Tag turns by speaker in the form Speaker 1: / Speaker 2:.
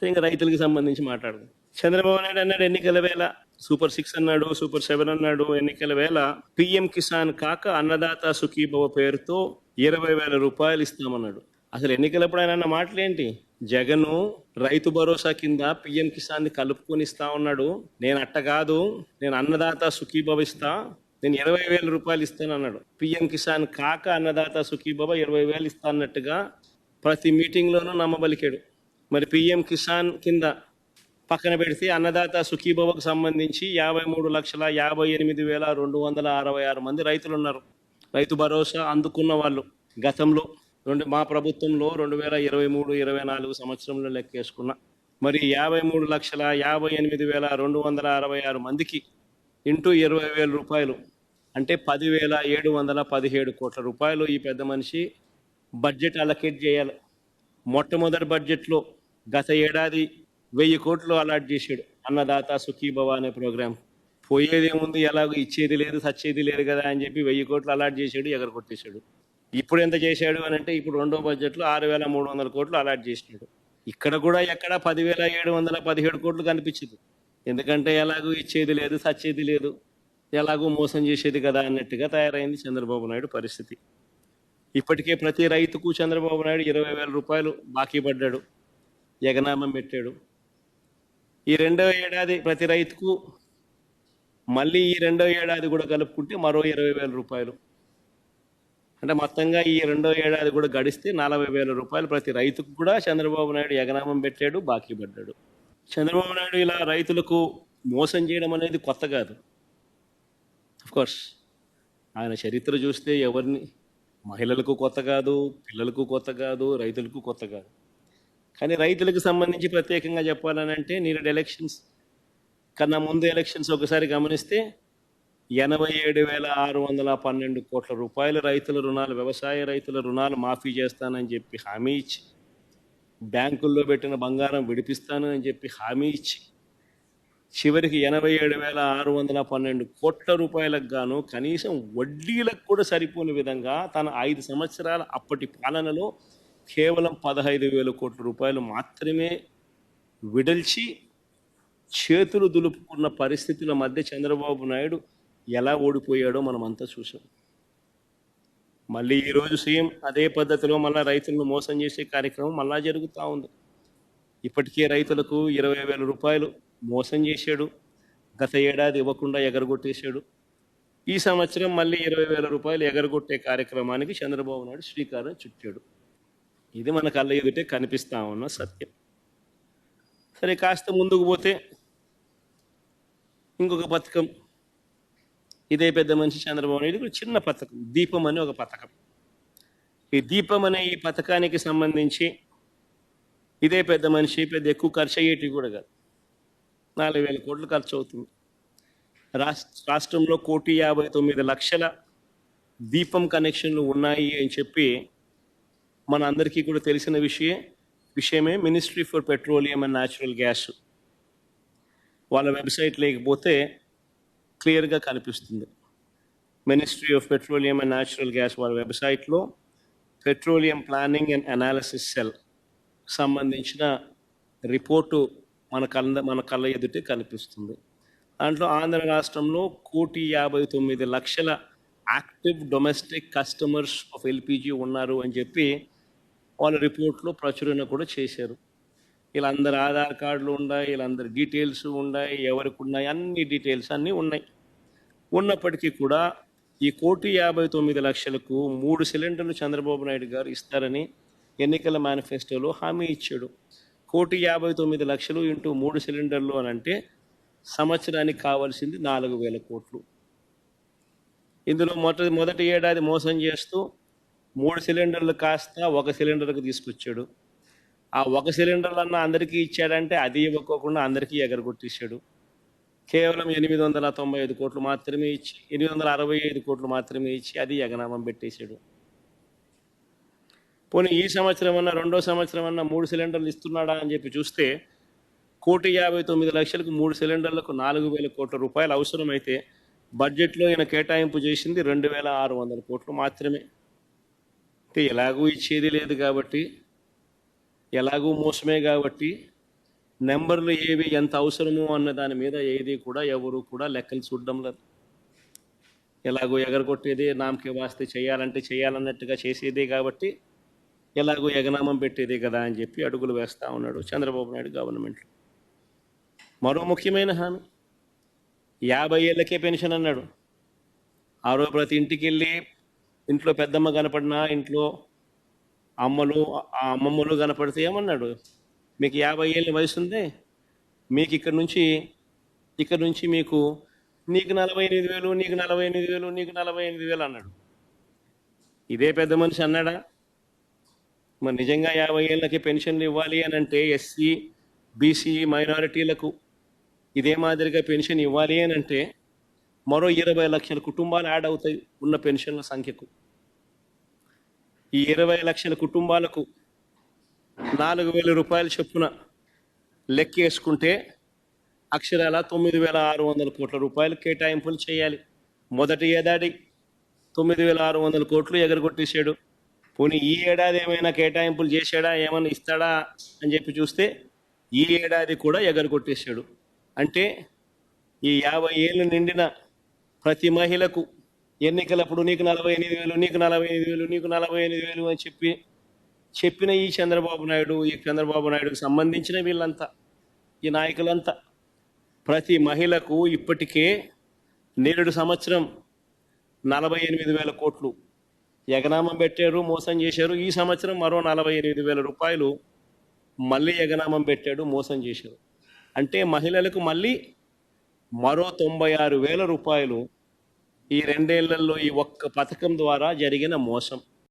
Speaker 1: So ఇంకా రైతులకు సంబంధించి మాట్లాడదు. చంద్రబాబు నాయుడు అన్నాడు ఎన్నికల వేళ సూపర్ సిక్స్ అన్నాడు సూపర్ సెవెన్ అన్నాడు ఎన్నికల వేళ పిఎం కిసాన్ కాక అన్నదాత సుఖీభవ పేరుతో ఇరవై వేల రూపాయలు ఇస్తామన్నాడు. అసలు ఎన్నికలప్పుడు ఆయన అన్న మాటలేంటి? జగను రైతు భరోసా కింద పిఎం కిసాన్ని కలుపుకొని ఇస్తా ఉన్నాడు. నేను అట్ట కాదు నేను అన్నదాత సుఖీభవ ఇస్తా నేను ఇరవై వేల రూపాయలు ఇస్తాను అన్నాడు. పిఎం కిసాన్ కాక అన్నదాత సుఖీభవ ఇరవై వేలు ఇస్తా అన్నట్టుగా ప్రతి మీటింగ్లోనూ నమ్మబలికాడు. మరి పిఎం కిసాన్ కింద పక్కన పెడితే అన్నదాత సుఖీభవకు సంబంధించి యాభై మూడు లక్షల యాభై ఎనిమిది వేల రెండు వందల అరవై ఆరు మంది రైతులు ఉన్నారు రైతు భరోసా అందుకున్న వాళ్ళు. గతంలో రెండు మా ప్రభుత్వంలో రెండు వేల ఇరవై మూడు ఇరవై నాలుగు సంవత్సరంలో లెక్కేసుకున్న. మరి యాభై మూడు లక్షల యాభై ఎనిమిది వేల రెండు వందల అరవై ఆరు మందికి ఇంటూ ఇరవై వేల రూపాయలు. అంటే పదివేల ఏడు వందల పదిహేడు కోట్ల రూపాయలు ఈ పెద్ద మనిషి బడ్జెట్ అలకేట్ చేయాలి. మొట్టమొదటి బడ్జెట్లో గత ఏడాది వెయ్యి కోట్లు అలాట్ చేశాడు. అన్నదాత సుఖీభవ అనే ప్రోగ్రాం పోయేదేముంది ఎలాగో ఇచ్చేది లేదు సచ్చేది లేదు కదా అని చెప్పి వెయ్యి కోట్లు అలాట్ చేశాడు ఎగరగొట్టేశాడు ఇప్పుడు ఎంత చేశాడు అని అంటే ఇప్పుడు రెండో బడ్జెట్లో ఆరు వేల మూడు వందల కోట్లు అలాట్ చేసినాడు. ఇక్కడ కూడా ఎక్కడ పదివేల ఏడు వందల పదిహేడు కోట్లు కనిపించదు. ఎందుకంటే ఎలాగో ఇచ్చేది లేదు సచ్చేది లేదు ఎలాగో మోసం చేసేది కదా అన్నట్టుగా తయారైంది చంద్రబాబు నాయుడు పరిస్థితి. ఇప్పటికే ప్రతి రైతుకు చంద్రబాబు నాయుడు ఇరవై వేల రూపాయలు బాకీ పడ్డాడు. ఎగనామం పెట్టాడు. ఈ రెండో ఏడాది ప్రతి రైతుకు మళ్ళీ ఈ రెండో ఏడాది కూడా కలుపుకుంటే మరో ఇరవై వేల రూపాయలు. అంటే మొత్తంగా ఈ రెండో ఏడాది కూడా గడిస్తే నలభై వేల రూపాయలు ప్రతి రైతుకు కూడా చంద్రబాబు నాయుడు ఎగనామం పెట్టాడు బాకీ పడ్డాడు. చంద్రబాబు నాయుడు ఇలా రైతులకు మోసం చేయడం అనేది కొత్త కాదు. కోర్స్ ఆయన చరిత్ర చూస్తే ఎవరిని మహిళలకు కొత్త కాదు పిల్లలకు కొత్త కాదు రైతులకు కొత్త కాదు. కానీ రైతులకు సంబంధించి ప్రత్యేకంగా చెప్పాలని అంటే నేను ఎలక్షన్స్ కన్నా ముందు ఎలక్షన్స్ ఒకసారి గమనిస్తే ఎనభై ఏడు వేల ఆరు వందల పన్నెండు కోట్ల రూపాయల రైతుల రుణాలు వ్యవసాయ రైతుల రుణాలు మాఫీ చేస్తానని చెప్పి హామీ ఇచ్చి బ్యాంకుల్లో పెట్టిన బంగారం విడిపిస్తాను అని చెప్పి హామీ ఇచ్చి చివరికి ఎనభై ఏడు వేల ఆరు వందల పన్నెండు కోట్ల రూపాయలకు గాను కనీసం వడ్డీలకు కూడా సరిపోని విధంగా తన ఐదు సంవత్సరాల అప్పటి పాలనలో కేవలం పదహైదు వేల కోట్ల రూపాయలు మాత్రమే విడల్చి చేతులు దులుపుకున్న పరిస్థితుల మధ్య చంద్రబాబు నాయుడు ఎలా ఓడిపోయాడో మనం అంతా చూసాం మళ్ళీ ఈరోజు సీఎం అదే పద్ధతిలో మళ్ళీ రైతులను మోసం చేసే కార్యక్రమం మళ్ళా జరుగుతూ ఉంది. ఇప్పటికే రైతులకు ఇరవై వేల రూపాయలు మోసం చేశాడు. గత ఏడాది ఇవ్వకుండా ఎగరగొట్టేశాడు. ఈ సంవత్సరం మళ్ళీ ఇరవై వేల రూపాయలు ఎగరగొట్టే కార్యక్రమానికి చంద్రబాబు నాయుడు శ్రీకారం చుట్టాడు. ఇది మన కళ్ళ ఎదుటే కనిపిస్తా ఉన్న సత్యం. సరే కాస్త ముందుకు పోతే ఇంకొక పథకం. ఇదే పెద్ద మనిషి చంద్రబాబు నాయుడు కూడా చిన్న పథకం దీపం అనే ఒక పథకం. ఈ దీపం అనే ఈ పథకానికి సంబంధించి ఇదే పెద్ద మనిషి పెద్ద ఎక్కువ ఖర్చు అయ్యేటివి కూడా కాదు. నాలుగు వేల కోట్లు ఖర్చు అవుతుంది. రాష్ట్ర రాష్ట్రంలో కోటి యాభై తొమ్మిది లక్షల దీపం కనెక్షన్లు ఉన్నాయి అని చెప్పి మన అందరికీ కూడా తెలిసిన విషయే విషయమే ministry for petroleum and natural gas వాళ్ళ వెబ్సైట్ లేకపోతే క్లియర్గా కనిపిస్తుంది. Ministry of petroleum and natural gas వాళ్ళ వెబ్సైట్లో petroleum planning and analysis cell సంబంధించిన రిపోర్టు మన కళ్ళ మన కళ్ళ ఎదుటే కనిపిస్తుంది. దాంట్లో ఆంధ్ర రాష్ట్రంలో కోటి యాభై తొమ్మిది లక్షల active domestic customers of LPG ఉన్నారు అని చెప్పి వాళ్ళ రిపోర్ట్లో ప్రచురణ కూడా చేశారు. వీళ్ళందరి ఆధార్ కార్డులు ఉన్నాయి వీళ్ళందరి డీటెయిల్స్ ఉన్నాయి ఎవరికి ఉన్నాయి అన్ని డీటెయిల్స్ అన్నీ ఉన్నాయి. ఉన్నప్పటికీ కూడా ఈ కోటి యాభై తొమ్మిది లక్షలకు మూడు సిలిండర్లు చంద్రబాబు నాయుడు గారు ఇస్తారని ఎన్నికల మేనిఫెస్టోలో హామీ ఇచ్చాడు. కోటి యాభై తొమ్మిది లక్షలు ఇంటూ మూడు సిలిండర్లు అని అంటే సంవత్సరానికి కావాల్సింది నాలుగు వేల కోట్లు. ఇందులో మొదటి మొదటి ఏడాది మోసం చేస్తూ మూడు సిలిండర్లు కాస్త ఒక సిలిండర్కి తీసుకొచ్చాడు. ఆ ఒక సిలిండర్లు అన్న అందరికీ ఇచ్చాడంటే అది ఇవ్వకోకుండా అందరికీ ఎగరగొట్టేశాడు. కేవలం ఎనిమిది వందల తొంభై ఐదు కోట్లు మాత్రమే ఇచ్చి ఎనిమిది వందల అరవై ఐదు కోట్లు మాత్రమే ఇచ్చి అది ఎగనామం పెట్టేశాడు. పోనీ ఈ సంవత్సరం అన్న రెండో సంవత్సరం అన్న మూడు సిలిండర్లు ఇస్తున్నాడా అని చెప్పి చూస్తే కోటి యాభై తొమ్మిది లక్షలకు మూడు సిలిండర్లకు నాలుగు వేల కోట్ల రూపాయలు అవసరమైతే బడ్జెట్లో ఈయన కేటాయింపు చేసింది రెండు వేల ఆరు వందల కోట్లు మాత్రమే. అంటే ఎలాగూ ఇచ్చేది లేదు కాబట్టి ఎలాగూ మోసమే కాబట్టి నెంబర్లు ఏవి ఎంత అవసరము అన్న దాని మీద ఏది కూడా ఎవరు కూడా లెక్కలు చూడడం లేదు. ఎలాగో ఎగరగొట్టేది నామకే వాస్తే చేయాలంటే చేయాలన్నట్టుగా చేసేదే కాబట్టి ఎలాగో ఎగనామం పెట్టేదే కదా అని చెప్పి అడుగులు వేస్తూ ఉన్నాడు చంద్రబాబు నాయుడు గవర్నమెంట్లో. మరో ముఖ్యమైన హామీ యాభై ఏళ్ళకే పెన్షన్ అన్నాడు. ఆరో ప్రతి ఇంటికి వెళ్ళి ఇంట్లో పెద్దమ్మ కనపడినా ఇంట్లో అమ్మలు ఆ అమ్మమ్మలు కనపడితే ఏమన్నాడు? మీకు యాభై ఏళ్ళ వయసు ఉంది. మీకు ఇక్కడ నుంచి ఇక్కడ నుంచి మీకు నీకు నలభై ఎనిమిది వేలు నీకు నలభై ఎనిమిది వేలు నీకు నలభై ఎనిమిది వేలు అన్నాడు. ఇదే పెద్ద మనిషి అన్నాడా? మరి నిజంగా యాభై ఏళ్ళకి పెన్షన్లు ఇవ్వాలి అని అంటే ఎస్సీ బీసీ మైనారిటీలకు ఇదే మాదిరిగా పెన్షన్ ఇవ్వాలి అని అంటే మరో ఇరవై లక్షల కుటుంబాలు యాడ్ అవుతాయి ఉన్న పెన్షన్ల సంఖ్యకు. ఈ ఇరవై లక్షల కుటుంబాలకు నాలుగు వేల రూపాయల చొప్పున లెక్కేసుకుంటే అక్షరాల తొమ్మిది వేల ఆరు వందల కోట్ల రూపాయలు కేటాయింపులు చేయాలి. మొదటి ఏడాది తొమ్మిది వేల ఆరు వందల కోట్లు ఎగరగొట్టేశాడు. పోనీ ఈ ఏడాది ఏమైనా కేటాయింపులు చేశాడా? ఏమైనా ఇస్తాడా? అని చెప్పి చూస్తే ఈ ఏడాది కూడా ఎగరగొట్టేశాడు. అంటే ఈ యాభై ఏళ్ళు నిండిన ప్రతి మహిళకు ఎన్నికలప్పుడు నీకు నలభై ఎనిమిది వేలు నీకు నలభై ఎనిమిది వేలు నీకు నలభై ఎనిమిది వేలు అని చెప్పి చెప్పిన ఈ చంద్రబాబు నాయుడు ఈ చంద్రబాబు నాయుడుకు సంబంధించిన వీళ్ళంతా ఈ నాయకులంతా ప్రతి మహిళకు ఇప్పటికే నేడు సంవత్సరం నలభై ఎనిమిది వేల కోట్లు ఎగనామం పెట్టారు మోసం చేశారు. ఈ సంవత్సరం మరో నలభై ఎనిమిది వేల రూపాయలు మళ్ళీ ఎగనామం పెట్టాడు మోసం చేశారు. అంటే మహిళలకు మళ్ళీ మరో తొంభై ఆరు వేల రూపాయలు ఈ రెండేళ్ళలో ఈ ఒక్క పథకం ద్వారా జరిగిన మోసం.